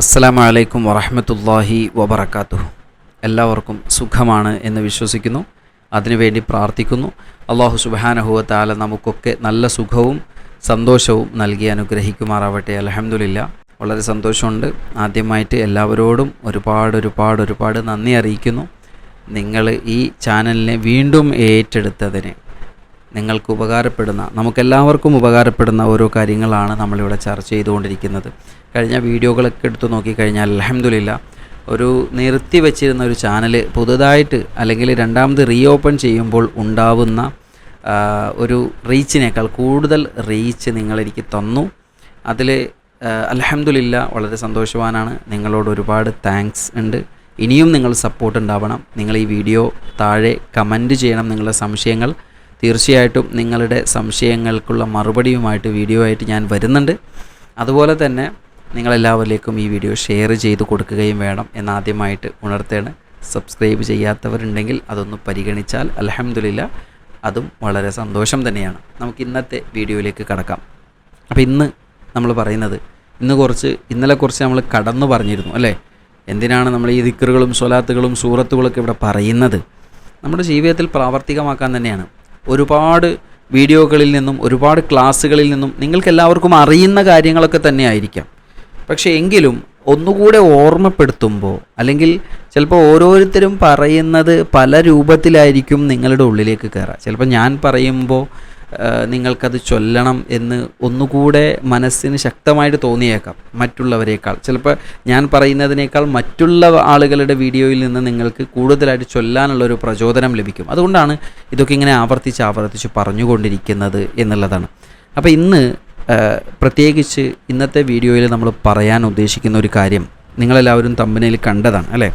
അസ്സലാമു അലൈക്കും വറഹമത്തല്ലാഹി വബർക്കാത്തു എല്ലാവർക്കും സുഖമാണ് എന്ന് വിശ്വസിക്കുന്നു. അതിനുവേണ്ടി പ്രാർത്ഥിക്കുന്നു. അള്ളാഹു സുബാനഹുവത്താല നമുക്കൊക്കെ നല്ല സുഖവും സന്തോഷവും നൽകി അനുഗ്രഹിക്കുമാറാവട്ടെ. അലഹമുല്ല വളരെ സന്തോഷമുണ്ട്. ആദ്യമായിട്ട് എല്ലാവരോടും ഒരുപാട് ഒരുപാട് ഒരുപാട് നന്ദി അറിയിക്കുന്നു. നിങ്ങൾ ഈ ചാനലിനെ വീണ്ടും ഏറ്റെടുത്തതിന് നിങ്ങൾക്ക് ഉപകാരപ്പെടുന്ന നമുക്കെല്ലാവർക്കും ഉപകാരപ്പെടുന്ന ഓരോ കാര്യങ്ങളാണ് നമ്മളിവിടെ ചർച്ച ചെയ്തുകൊണ്ടിരിക്കുന്നത്. കഴിഞ്ഞ വീഡിയോകളൊക്കെ എടുത്തു നോക്കിക്കഴിഞ്ഞാൽ അലഹമുല്ല ഒരു നിർത്തി വെച്ചിരുന്ന ഒരു ചാനൽ പുതുതായിട്ട് അല്ലെങ്കിൽ രണ്ടാമത് റീ ഓപ്പൺ ചെയ്യുമ്പോൾ ഉണ്ടാവുന്ന ഒരു റീച്ചിനേക്കാൾ കൂടുതൽ റീച്ച് നിങ്ങളെനിക്ക് തന്നു. അതിൽ അലഹമുല്ല വളരെ സന്തോഷവാനാണ്. നിങ്ങളോട് ഒരുപാട് താങ്ക്സ് ഉണ്ട്. ഇനിയും നിങ്ങൾ സപ്പോർട്ട് ഉണ്ടാവണം. നിങ്ങൾ ഈ വീഡിയോ താഴെ കമന്റ് ചെയ്യണം നിങ്ങളുടെ സംശയങ്ങൾ. തീർച്ചയായിട്ടും നിങ്ങളുടെ സംശയങ്ങൾക്കുള്ള മറുപടിയുമായിട്ട് വീഡിയോ ആയിട്ട് ഞാൻ വരുന്നുണ്ട്. അതുപോലെ തന്നെ നിങ്ങളെല്ലാവരിലേക്കും ഈ വീഡിയോ ഷെയർ ചെയ്ത് കൊടുക്കുകയും വേണം എന്നാദ്യമായിട്ട് ഉണർത്തേണ്. സബ്സ്ക്രൈബ് ചെയ്യാത്തവരുണ്ടെങ്കിൽ അതൊന്ന് പരിഗണിച്ചാൽ അലഹമുല്ല അതും വളരെ സന്തോഷം തന്നെയാണ്. നമുക്ക് ഇന്നത്തെ വീഡിയോയിലേക്ക് കടക്കാം. അപ്പോൾ ഇന്ന് നമ്മൾ പറയുന്നത് ഇന്ന് കുറച്ച് ഇന്നലെ കുറച്ച് നമ്മൾ കടന്നു പറഞ്ഞിരുന്നു അല്ലേ? എന്തിനാണ് നമ്മൾ ഈ ദിക്കറുകളും സ്വലാത്തുകളും സൂറത്തുകളൊക്കെ ഇവിടെ പറയുന്നത്? നമ്മുടെ ജീവിതത്തിൽ പ്രാവർത്തികമാക്കാൻ തന്നെയാണ്. ഒരുപാട് വീഡിയോകളിൽ നിന്നും ഒരുപാട് ക്ലാസ്സുകളിൽ നിന്നും നിങ്ങൾക്ക് എല്ലാവർക്കും അറിയുന്ന കാര്യങ്ങളൊക്കെ തന്നെ ആയിരിക്കാം പക്ഷേ എങ്കിലും ഒന്നുകൂടെ ഓർമ്മപ്പെടുത്തുമ്പോൾ അല്ലെങ്കിൽ ചിലപ്പോൾ ഓരോരുത്തരും പറയുന്നത് പല രൂപത്തിലായിരിക്കും നിങ്ങളുടെ ഉള്ളിലേക്ക് കയറുക. ചിലപ്പോൾ ഞാൻ പറയുമ്പോൾ നിങ്ങൾക്കത് ചൊല്ലണം എന്ന് ഒന്നുകൂടെ മനസ്സിന് ശക്തമായിട്ട് തോന്നിയേക്കാം മറ്റുള്ളവരെക്കാൾ. ചിലപ്പോൾ ഞാൻ പറയുന്നതിനേക്കാൾ മറ്റുള്ള ആളുകളുടെ വീഡിയോയിൽ നിന്ന് നിങ്ങൾക്ക് കൂടുതലായിട്ട് ചൊല്ലാനുള്ള ഒരു പ്രചോദനം ലഭിക്കും. അതുകൊണ്ടാണ് ഇതൊക്കെ ഇങ്ങനെ ആവർത്തിച്ച് ആവർത്തിച്ച് പറഞ്ഞുകൊണ്ടിരിക്കുന്നത് എന്നുള്ളതാണ്. അപ്പോൾ ഇന്ന് പ്രത്യേകിച്ച് ഇന്നത്തെ വീഡിയോയിൽ നമ്മൾ പറയാൻ ഉദ്ദേശിക്കുന്ന ഒരു കാര്യം നിങ്ങളെല്ലാവരും തമ്പനയിൽ കണ്ടതാണ് അല്ലേ?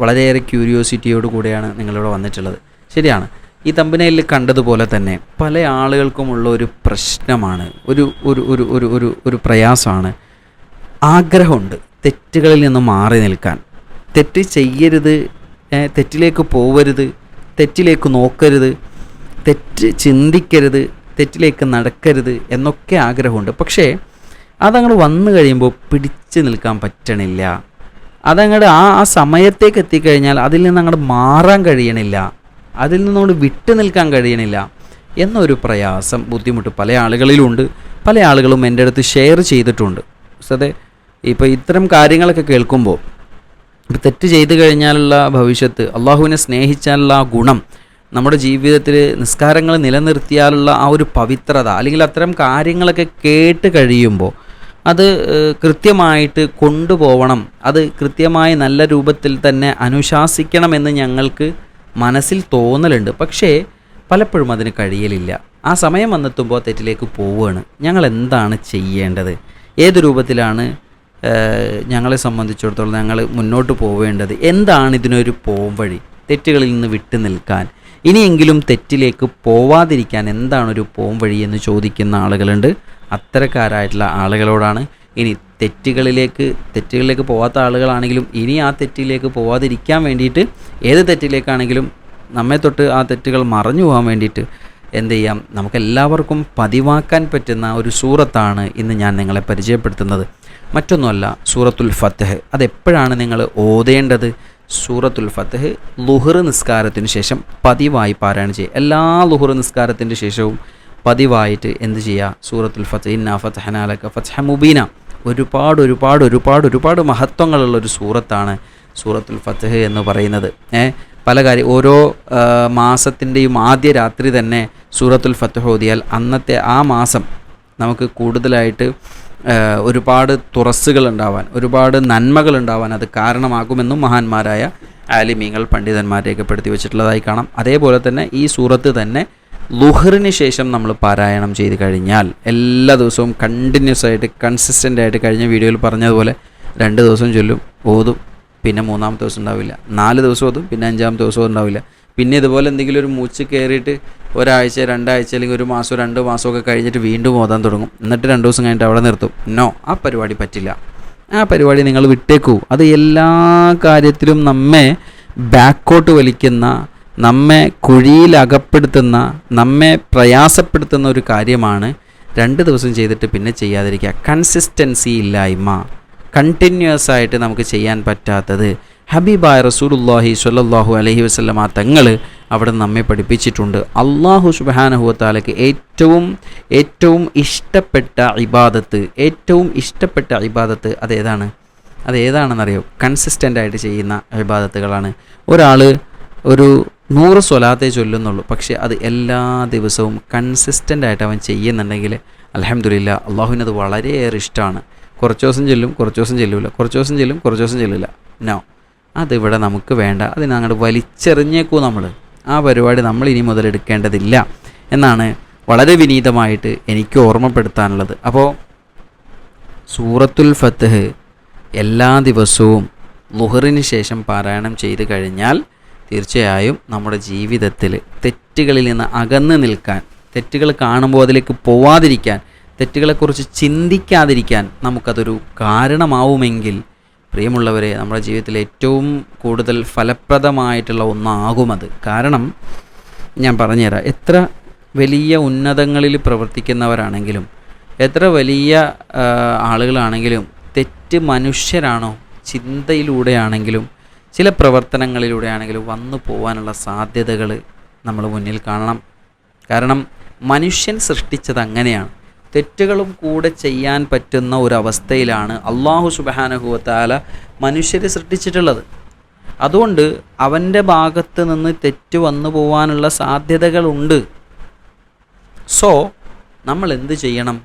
വളരെയേറെ ക്യൂരിയോസിറ്റിയോട് കൂടെയാണ് നിങ്ങളിവിടെ വന്നിട്ടുള്ളത്. ശരിയാണ്. ഈ തമ്പനയിൽ കണ്ടതുപോലെ തന്നെ പല ആളുകൾക്കുമുള്ള ഒരു പ്രശ്നമാണ് ഒരു ഒരു ഒരു ഒരു ഒരു ഒരു പ്രയാസമാണ്. ആഗ്രഹമുണ്ട് തെറ്റുകളിൽ നിന്ന് മാറി നിൽക്കാൻ. തെറ്റ് ചെയ്യരുത് തെറ്റിലേക്ക് പോവരുത് തെറ്റിലേക്ക് നോക്കരുത് തെറ്റ് ചിന്തിക്കരുത് തെറ്റിലേക്ക് നടക്കരുത് എന്നൊക്കെ ആഗ്രഹമുണ്ട്. പക്ഷേ അതങ്ങോട്ട് വന്നു കഴിയുമ്പോൾ പിടിച്ചു നിൽക്കാൻ പറ്റണില്ല. അതങ്ങോട്ട് ആ ആ സമയത്തേക്ക് എത്തിക്കഴിഞ്ഞാൽ അതിൽ നിന്ന് അങ്ങോട്ട് മാറാൻ കഴിയണില്ല. അതിൽ നിന്നോട് വിട്ടു നിൽക്കാൻ കഴിയണില്ല എന്നൊരു പ്രയാസം ബുദ്ധിമുട്ട് പല ആളുകളിലുണ്ട്. പല ആളുകളും എന്റെ അടുത്ത് ഷെയർ ചെയ്തിട്ടുണ്ട്. അതെ ഇപ്പോൾ ഇത്തരം കാര്യങ്ങളൊക്കെ കേൾക്കുമ്പോൾ തെറ്റ് ചെയ്തു കഴിഞ്ഞാലുള്ള ഭവിഷ്യത്ത് അള്ളാഹുവിനെ സ്നേഹിച്ചാലുള്ള ആ ഗുണം നമ്മുടെ ജീവിതത്തിൽ നിസ്കാരങ്ങൾ നിലനിർത്തിയാലുള്ള ആ ഒരു പവിത്രത അല്ലെങ്കിൽ അത്തരം കാര്യങ്ങളൊക്കെ കേട്ട് കഴിയുമ്പോൾ അത് കൃത്യമായിട്ട് കൊണ്ടുപോകണം അത് കൃത്യമായി നല്ല രൂപത്തിൽ തന്നെ അനുശാസിക്കണമെന്ന് ഞങ്ങൾക്ക് മനസ്സിൽ തോന്നലുണ്ട്. പക്ഷേ പലപ്പോഴും അതിന് കഴിയലില്ല. ആ സമയം വന്നെത്തുമ്പോൾ തെറ്റിലേക്ക് പോവുകയാണ് ഞങ്ങൾ എന്താണ് ചെയ്യേണ്ടത്? ഏത് രൂപത്തിലാണ് ഞങ്ങളെ സംബന്ധിച്ചിടത്തോളം ഞങ്ങൾ മുന്നോട്ട് പോവേണ്ടത്? എന്താണ് ഇതിനൊരു പോംവഴി? തെറ്റുകളിൽ നിന്ന് വിട്ടു നിൽക്കാൻ. ഇനിയെങ്കിലും തെറ്റിലേക്ക് പോവാതിരിക്കാൻ എന്താണ് ഒരു പോം വഴി എന്ന് ചോദിക്കുന്ന ആളുകളുണ്ട്. അത്തരക്കാരായിട്ടുള്ള ആളുകളോടാണ്. ഇനി തെറ്റുകളിലേക്ക് തെറ്റുകളിലേക്ക് പോവാത്ത ആളുകളാണെങ്കിലും ഇനി ആ തെറ്റിലേക്ക് പോവാതിരിക്കാൻ വേണ്ടിയിട്ട് ഏത് തെറ്റിലേക്കാണെങ്കിലും നമ്മെ തൊട്ട് ആ തെറ്റുകൾ മറഞ്ഞു പോകാൻ വേണ്ടിയിട്ട് എന്ത് ചെയ്യാം? നമുക്കെല്ലാവർക്കും പതിവാക്കാൻ പറ്റുന്ന ഒരു സൂറത്താണ് ഇന്ന് ഞാൻ നിങ്ങളെ പരിചയപ്പെടുത്തുന്നത്. മറ്റൊന്നുമല്ല സൂറത്തുൽ ഫത്തഹ് അതെപ്പോഴാണ് നിങ്ങൾ ഓതേണ്ടത്? സൂറത്തുൽ ഫത്തഹ് ലുഹർ നിസ്കാരത്തിന് ശേഷം പതിവായി പാരായണം ചെയ്യുക. എല്ലാ ലുഹർ നിസ്കാരത്തിന്റെ ശേഷവും പതിവായിട്ട് എന്ത് ചെയ്യുക? സൂറത്തുൽ ഫത്തഹ് ഇന്ന ഫത്തഹനാലക്ക ഫത്തഹ മുബീന. ഒരുപാട് ഒരുപാട് ഒരുപാട് ഒരുപാട് മഹത്വങ്ങളുള്ള ഒരു സൂറത്താണ് സൂറത്തുൽ ഫത്തഹ് എന്ന് പറയുന്നത്. പല കാര്യം ഓരോ മാസത്തിന്റെയും ആദ്യ രാത്രി തന്നെ സൂറത്തുൽ ഫത്തഹ് ഓതിയാൽ അന്നത്തെ ആ മാസം നമുക്ക് കൂടുതലായിട്ട് ഒരുപാട് തുറസ്സുകൾ ഉണ്ടാവാൻ ഒരുപാട് നന്മകൾ ഉണ്ടാവാൻ അത് കാരണമാകുമെന്നും മഹാന്മാരായ ആലിമീങ്ങൾ പണ്ഡിതന്മാർ രേഖപ്പെടുത്തി വെച്ചിട്ടുള്ളതായി കാണാം. അതേപോലെ തന്നെ ഈ സൂറത്ത് തന്നെ ലുഹറിന് ശേഷം നമ്മൾ പാരായണം ചെയ്ത് കഴിഞ്ഞാൽ എല്ലാ ദിവസവും കണ്ടിന്യൂസ് ആയിട്ട് കൺസിസ്റ്റന്റ് ആയിട്ട് കഴിഞ്ഞ വീഡിയോയിൽ പറഞ്ഞതുപോലെ രണ്ട് ദിവസം ചൊല്ലും ഓതും പിന്നെ മൂന്നാമത്തെ ദിവസം ഉണ്ടാവില്ല. നാല് ദിവസം ഓതും പിന്നെ അഞ്ചാമത്തെ ദിവസം ഉണ്ടാവില്ല. പിന്നെ ഇതുപോലെ എന്തെങ്കിലും ഒരു മൂച്ച് കയറിയിട്ട് ഒരാഴ്ച രണ്ടാഴ്ച അല്ലെങ്കിൽ ഒരു മാസം രണ്ട് മാസമൊക്കെ കഴിഞ്ഞിട്ട് വീണ്ടും ഓതാൻ തുടങ്ങും. എന്നിട്ട് രണ്ട് ദിവസം കഴിഞ്ഞിട്ട് അവിടെ നിർത്തും. നോ ആ പരിപാടി പറ്റില്ല. ആ പരിപാടി നിങ്ങൾ വിട്ടേക്കൂ. അത് എല്ലാ കാര്യത്തിലും നമ്മെ ബാക്കോട്ട് വലിക്കുന്ന നമ്മെ കുഴിയിൽ അകപ്പെടുത്തുന്ന നമ്മെ പ്രയാസപ്പെടുത്തുന്ന ഒരു കാര്യമാണ് രണ്ട് ദിവസം ചെയ്തിട്ട് പിന്നെ ചെയ്യാതിരിക്കുക. കൺസിസ്റ്റൻസി ഇല്ലായ്മ. കണ്ടിന്യൂസ് ആയിട്ട് നമുക്ക് ചെയ്യാൻ പറ്റാത്തത് ഹബീബായ റസൂലുല്ലാഹി സ്വല്ലല്ലാഹു അലൈഹി ആ തങ്ങൾ അവിടെ നമ്മെ പഠിപ്പിച്ചിട്ടുണ്ട്. അള്ളാഹു സുബാനഹുവത്താലയ്ക്ക് ഏറ്റവും ഏറ്റവും ഇഷ്ടപ്പെട്ട ഇബാദത്ത് ഏറ്റവും ഇഷ്ടപ്പെട്ട ഇബാദത്ത് അതേതാണ് അതേതാണെന്നറിയോ കൺസിസ്റ്റന്റ് ആയിട്ട് ചെയ്യുന്ന ഇബാദത്തുകളാണ്. ഒരാൾ ഒരു നൂറ് സ്വലാത്തെ ചൊല്ലുന്നുള്ളൂ. പക്ഷേ അത് എല്ലാ ദിവസവും കൺസിസ്റ്റന്റ് ആയിട്ട് അവൻ ചെയ്യുന്നുണ്ടെങ്കിൽ അലഹമില്ല അള്ളാഹുവിനത് വളരെയേറെ ഇഷ്ടമാണ് കുറച്ച് ദിവസം ചെല്ലും കുറച്ച് ദിവസം ചെല്ലില്ല കുറച്ച് ദിവസം ചെല്ലും കുറച്ച് ദിവസം ചെല്ലില്ല നോ അതിവിടെ നമുക്ക് വേണ്ട. അതിന് അങ്ങോട്ട് വലിച്ചെറിഞ്ഞേക്കൂ നമ്മൾ ആ പരിപാടി നമ്മൾ ഇനി മുതൽ എടുക്കേണ്ടതില്ല എന്നാണ് വളരെ വിനീതമായിട്ട് എനിക്ക് ഓർമ്മപ്പെടുത്താനുള്ളത്. അപ്പോൾ സൂറത്തുൽ ഫത്തഹ് എല്ലാ ദിവസവും ലുഹറിന് ശേഷം പാരായണം ചെയ്ത് കഴിഞ്ഞാൽ തീർച്ചയായും നമ്മുടെ ജീവിതത്തിൽ തെറ്റുകളിൽ നിന്ന് അകന്ന് നിൽക്കാൻ തെറ്റുകൾ കാണുമ്പോൾ അതിലേക്ക് പോവാതിരിക്കാൻ തെറ്റുകളെക്കുറിച്ച് ചിന്തിക്കാതിരിക്കാൻ നമുക്കതൊരു കാരണമാവുമെങ്കിൽ പ്രിയമുള്ളവരെ നമ്മുടെ ജീവിതത്തിൽ ഏറ്റവും കൂടുതൽ ഫലപ്രദമായിട്ടുള്ള ഒന്നാകുമത്. കാരണം ഞാൻ പറഞ്ഞുതരാം. എത്ര വലിയ ഉന്നതങ്ങളിൽ പ്രവർത്തിക്കുന്നവരാണെങ്കിലും എത്ര വലിയ ആളുകളാണെങ്കിലും തെറ്റ് മനുഷ്യരാണോ ചിന്തയിലൂടെയാണെങ്കിലും ചില പ്രവർത്തനങ്ങളിലൂടെയാണെങ്കിലും വന്നു പോകാനുള്ള സാധ്യതകൾ നമ്മൾ മുന്നിൽ കാണണം. കാരണം മനുഷ്യൻ സൃഷ്ടിച്ചത് അങ്ങനെയാണ്. തെറ്റുകളും കൂടെ ചെയ്യാൻ പറ്റുന്ന ഒരവസ്ഥയിലാണ് അള്ളാഹു സുബാനഹുവത്താല മനുഷ്യരെ സൃഷ്ടിച്ചിട്ടുള്ളത്. അതുകൊണ്ട് അവന്റെ ഭാഗത്ത് നിന്ന് തെറ്റ് വന്നു പോകാനുള്ള സാധ്യതകളുണ്ട്. സോ നമ്മൾ എന്ത് ചെയ്യണം?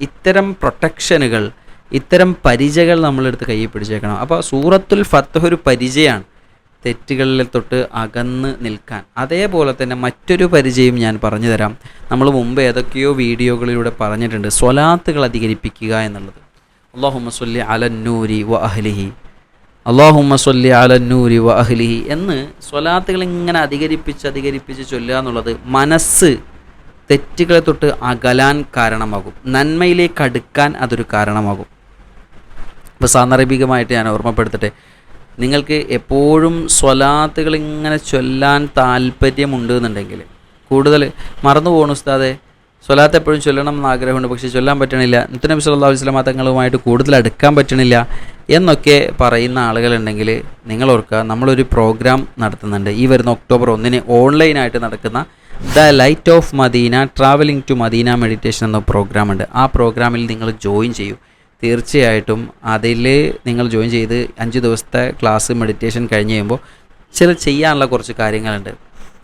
ഇത്തരം പ്രൊട്ടക്ഷനുകൾ ഇത്തരം പരിചകൾ നമ്മളെടുത്ത് കയ്യിൽ പിടിച്ചേക്കണം. അപ്പോൾ സൂറത്തുൽ ഫത്ത് ഒരു പരിചയമാണ് തെറ്റുകളിൽ തൊട്ട് അകന്ന് നിൽക്കാൻ. അതേപോലെ തന്നെ മറ്റൊരു പരിചയം ഞാൻ പറഞ്ഞു തരാം. നമ്മൾ മുമ്പ് ഏതൊക്കെയോ വീഡിയോകളിലൂടെ പറഞ്ഞിട്ടുണ്ട് സ്വലാത്തുകൾ അധികരിപ്പിക്കുക എന്നുള്ളത്. അള്ളാഹുമ്മ സൊല്ലി അലന്നൂരി വ അഹ്ലിഹി. അള്ളാഹുമ്മ സൊല്ലി അലന്നൂരി വ അഹ്ലിഹി എന്ന് സ്വലാത്തുകൾ ഇങ്ങനെ അധികരിപ്പിച്ച് അധികരിപ്പിച്ച് ചൊല്ലുക എന്നുള്ളത് മനസ്സ് തെറ്റുകളെ തൊട്ട് അകലാൻ കാരണമാകും. നന്മയിലേക്ക് അടുക്കാൻ അതൊരു കാരണമാകും. ഇപ്പോൾ സാന്ദർഭികമായിട്ട് ഞാൻ ഓർമ്മപ്പെടുത്തട്ടെ. നിങ്ങൾക്ക് എപ്പോഴും സ്വലാത്തുകൾ ഇങ്ങനെ ചൊല്ലാൻ താല്പര്യമുണ്ട് എന്നുണ്ടെങ്കിൽ കൂടുതൽ മറന്നു പോകണു ഉസ്താദെ. സ്വലാത്ത് എപ്പോഴും ചൊല്ലണം എന്ന് ആഗ്രഹമുണ്ട് പക്ഷേ ചൊല്ലാൻ പറ്റണില്ല. നിത്യ നബി അലൈഹി വസല്ലം തങ്ങളുമായിട്ട് കൂടുതൽ അടുക്കാൻ പറ്റണില്ല എന്നൊക്കെ പറയുന്ന ആളുകളുണ്ടെങ്കിൽ നിങ്ങൾ ഓർക്കുക നമ്മളൊരു പ്രോഗ്രാം നടത്തുന്നുണ്ട്. ഈ വരുന്ന ഒക്ടോബർ ഒന്നിന് ഓൺലൈനായിട്ട് നടക്കുന്ന the light of Medina travelling to Medina meditation എന്ന പ്രോഗ്രാം ഉണ്ട്. ആ പ്രോഗ്രാമിൽ നിങ്ങൾ ജോയിൻ ചെയ്യൂ. തീർച്ചയായിട്ടും അതിൽ നിങ്ങൾ ജോയിൻ ചെയ്ത് അഞ്ച് ദിവസത്തെ ക്ലാസ് മെഡിറ്റേഷൻ കഴിഞ്ഞ് കഴിയുമ്പോൾ ചില ചെയ്യാനുള്ള കുറച്ച് കാര്യങ്ങളുണ്ട്.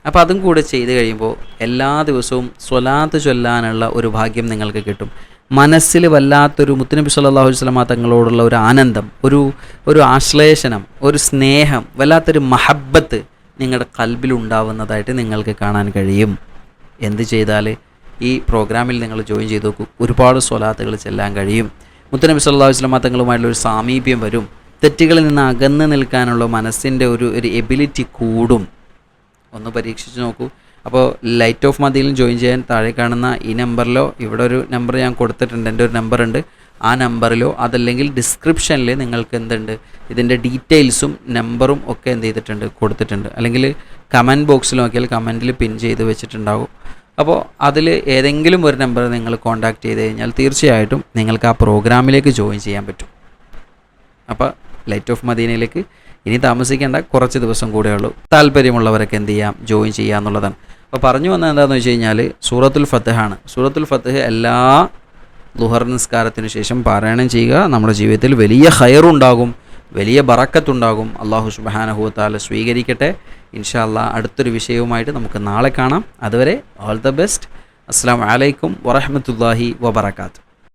അപ്പോൾ അതും കൂടെ ചെയ്ത് കഴിയുമ്പോൾ എല്ലാ ദിവസവും സ്വലാത്ത് ചൊല്ലാനുള്ള ഒരു ഭാഗ്യം നിങ്ങൾക്ക് കിട്ടും. മനസ്സിൽ വല്ലാത്തൊരു മുത്തുനബി സല്ലാഹു അലൈഹി വസല്ലമ തങ്ങളോടുള്ള ഒരു ആനന്ദം ഒരു ഒരു ആശ്ലേഷണം ഒരു സ്നേഹം വല്ലാത്തൊരു മഹബത്ത് നിങ്ങളുടെ കൽബിൽ ഉണ്ടാവുന്നതായിട്ട് നിങ്ങൾക്ക് കാണാൻ കഴിയും. എന്ത് ചെയ്താൽ ഈ പ്രോഗ്രാമിൽ നിങ്ങൾ ജോയിൻ ചെയ്ത് നോക്കൂ. ഒരുപാട് സ്വലാത്തുകൾ ചെല്ലാൻ കഴിയും. മുത്തനബി അലൈഹി വസല്ലമ തങ്ങളുമായിട്ടുള്ള ഒരു സാമീപ്യം വരും. തെറ്റുകളിൽ നിന്ന് അകന്ന് നിൽക്കാനുള്ള മനസ്സിന്റെ ഒരു ഒരു എബിലിറ്റി കൂടും. ഒന്ന് പരീക്ഷിച്ച് നോക്കൂ. അപ്പോൾ ലൈറ്റ് ഓഫ് മതിയിലും ജോയിൻ ചെയ്യാൻ താഴെ കാണുന്ന ഈ നമ്പറിലോ ഇവിടെ ഒരു നമ്പർ ഞാൻ കൊടുത്തിട്ടുണ്ട് എന്റെ ഒരു നമ്പർ ഉണ്ട്. ആ നമ്പറിലോ അതല്ലെങ്കിൽ ഡിസ്ക്രിപ്ഷനിൽ നിങ്ങൾക്ക് എന്തുണ്ട്? ഇതിന്റെ ഡീറ്റെയിൽസും നമ്പറും ഒക്കെ എന്ത് ചെയ്തിട്ടുണ്ട്? കൊടുത്തിട്ടുണ്ട്. അല്ലെങ്കിൽ കമന്റ് ബോക്സിൽ നോക്കിയാൽ കമന്റിൽ പിൻ ചെയ്ത് വെച്ചിട്ടുണ്ടാകും അപ്പോൾ അതിൽ ഏതെങ്കിലും ഒരു നമ്പർ നിങ്ങൾ കോൺടാക്ട് ചെയ്ത് കഴിഞ്ഞാൽ തീർച്ചയായിട്ടും നിങ്ങൾക്ക് ആ പ്രോഗ്രാമിലേക്ക് ജോയിൻ ചെയ്യാൻ പറ്റും. അപ്പോൾ ലൈറ്റ് ഓഫ് മദീനയിലേക്ക് ഇനി താമസിക്കേണ്ട കുറച്ച് ദിവസം കൂടെ ഉള്ളൂ. താല്പര്യമുള്ളവരൊക്കെ എന്ത് ചെയ്യാം? ജോയിൻ ചെയ്യുക എന്നുള്ളതാണ്. അപ്പോൾ പറഞ്ഞു വന്നത് എന്താണെന്ന് വെച്ച് കഴിഞ്ഞാൽ സൂറത്തുൽ ഫത്തഹാണ്. സൂറത്തുൽ ഫത്തഹ് എല്ലാ ലുഹർ നിസ്കാരത്തിന് ശേഷം പാരായണം ചെയ്യുക. നമ്മുടെ ജീവിതത്തിൽ വലിയ ഹയറുണ്ടാകും വലിയ ബറക്കത്തുണ്ടാകും. അള്ളാഹു സുബാനഹുത്താല സ്വീകരിക്കട്ടെ. ഇൻഷാല്ല അടുത്തൊരു വിഷയവുമായിട്ട് നമുക്ക് നാളെ കാണാം. അതുവരെ ഓൾ ദ ബെസ്റ്റ് അസ്സാം വലൈക്കും വറഹമത്തല്ലാഹി വബർക്കാത്ത്